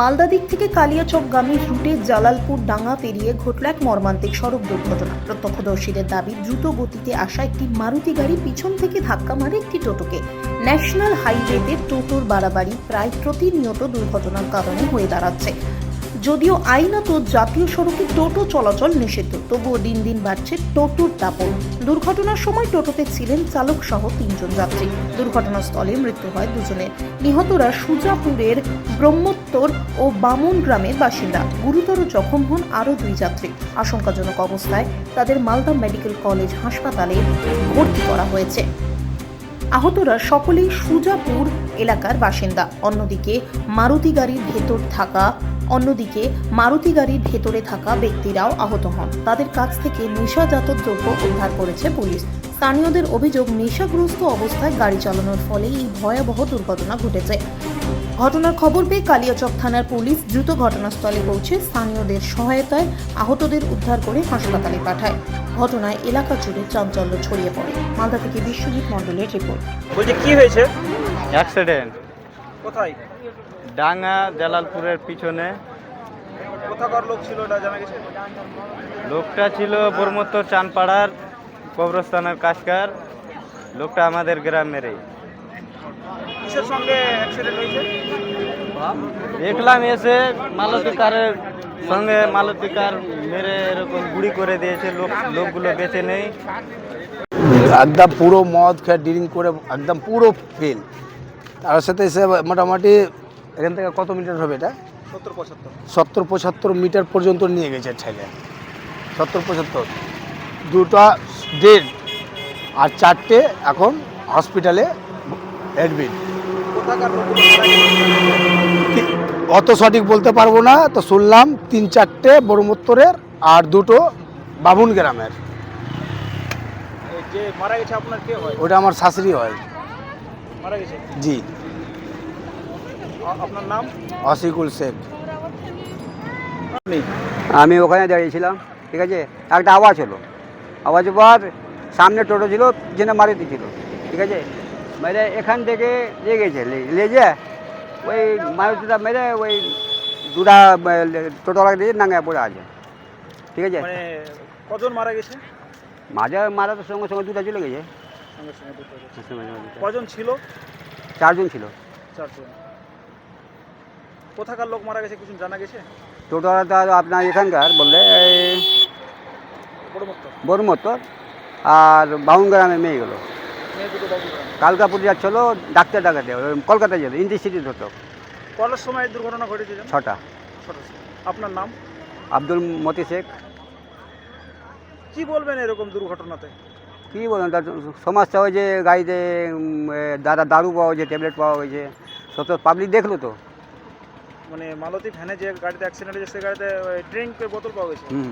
মালদা দিক থেকে কালিয়াচকগামী রুটে জালালপুর ডাঙ্গা পেরিয়ে ঘটল এক মর্মান্তিক সড়ক দুর্ঘটনা। প্রত্যক্ষদর্শীদের দাবি, দ্রুত গতিতে আসা একটি মারুতি গাড়ি পিছন থেকে ধাক্কা মারে একটি টোটোকে। ন্যাশনাল হাইওয়েতে টোটোর বাড়াবাড়ি প্রায় প্রতিনিয়ত দুর্ঘটনার কারণে হয়ে দাঁড়াচ্ছে। যদিও আইনত জাতীয় সড়কে টোটো চলাচল নিষিদ্ধ, তবুও দিন দিন বাড়ছে টোটোর দাপট। দুর্ঘটনার সময় টোটোতে ছিলেন চালক সহ তিনজন যাত্রী। দুর্ঘটনাস্থলে মৃত্যু হয় দুজনের। নিহতরা সুজাপুরের ব্রহ্মোত্তর ও বামন গ্রামের বাসিন্দা। গুরুতর জখম হন আরও দুই যাত্রী। আশঙ্কাজনক অবস্থায় তাদের মালদা মেডিকেল কলেজ হাসপাতালে ভর্তি করা হয়েছে। আহতরা সকলেই সুজাপুর এলাকার বাসিন্দা। অন্যদিকে মারুতি গাড়ির ভেতর থাকা অন্যদিকে মারুতি গাড়ির ভেতরে থাকা ব্যক্তিরাও আহত হন। তাদের কাছ থেকে নেশাজাত দ্রব্য উদ্ধার করেছে পুলিশ। স্থানীয়দের অভিযোগ নেশাগ্রস্ত অবস্থায় গাড়ি চালানোর ফলে এই ভয়াবহ দুর্ঘটনা ঘটেছে। ঘটনার খবর পেয়ে কালিয়াচক থানার পুলিশ দ্রুত ঘটনাস্থলে পৌঁছে স্থানীয়দের সহায়তায় আহতদের উদ্ধার করে হাসপাতালে পাঠায়। ঘটনায় এলাকা জুড়ে চাঞ্চল্য ছড়িয়ে পড়ে। মালদা থেকে বিশ্বজিৎ মণ্ডলের রিপোর্ট। বলছি কি হয়েছে? অ্যাক্সিডেন্ট। কোথায়? ডাঙ্গা জালালপুরের পিছনে। কোথাকার লোক ছিল এটা জানা গেছে? লোকটা ছিল বর্মত্তর চানপাড়ার কবরস্থানের কাজকার। লোকটা আমাদের গ্রামেরই। কিসের সঙ্গে অ্যাক্সিডেন্ট হয়েছে? দেখলাম এসে মালতী কারের সঙ্গে মালতী কার মেরে এরকম গুড়ি করে দিয়েছে লোক লোকগুলো বেঁচে নেই। একদম পুরো মদ খেয়ে ড্রিঙ্ক করে একদম পুরো ফেল তার সাথে এসে মোটামুটি এখান থেকে কত মিটার হবে এটা? সত্তর পঁচাত্তর। সত্তর পঁচাত্তর মিটার পর্যন্ত নিয়ে গেছে ঠেলে। সত্তর পঁচাত্তর। দুটা ডেড আর চারটে এখন হসপিটালে অ্যাডমিট? অত সঠিক বলতে পারব না তো শুনলাম তিন চারটে বড়মত্তরের আর দুটো বাবুন গ্রামের। ওটা আমার শাশুড়ি হয়। মারা গেছে? জি। আপনার নাম? অসিকুল শেখ। আমি ওখানে দাঁড়িয়েছিলাম ঠিক আছে? একটা আওয়াজ হলো। আওয়াজের পর সামনে টোটো ছিল পিছনে মারুতি ছিল ঠিক আছে? মেরে এখান থেকে নিয়ে গেছে লেজে ওই মারুতিটা মেরে ওই দুটা টোটোলা দিয়ে নাঙ্গায় পড়ে আছে ঠিক আছে? মানে কজন মারা গেছে? মাঝে মারা তো সঙ্গে সঙ্গে দুটা চলে গেছে। সঙ্গে সঙ্গে দুটো গেছে। সঙ্গে সঙ্গে দুটো। কজন ছিল? চারজন ছিল। চারজন। কোথাকার লোক মারা গেছে কিছু জানা গেছে? টোটোলাটা আপনার এখানকার বললে এই বড় আর বাউন গ্রামে মেয়ে গেলো। কালকাপুর যাচ্ছিল ডাক্তার ডাকাতে ওই কলকাতায় যেত ইন্টারসিটি ধরতো। কটার সময় দুর্ঘটনা ঘটেছে? ছটা। আপনার নাম? আব্দুল মতি শেখ। কি বলবেন এরকম দুর্ঘটনাতে? কী বলুন তার সমস্যা হয়েছে গাড়িতে দাদা দারু পাওয়া হয়েছে ট্যাবলেট পাওয়া হয়েছে সব তো পাবলিক দেখল তো মানে মালতী ফ্যানে যে গাড়িতে অ্যাক্সিডেন্ট হয়েছে সে গাড়িতে ড্রিঙ্কের বোতল পাওয়া গেছে হুম।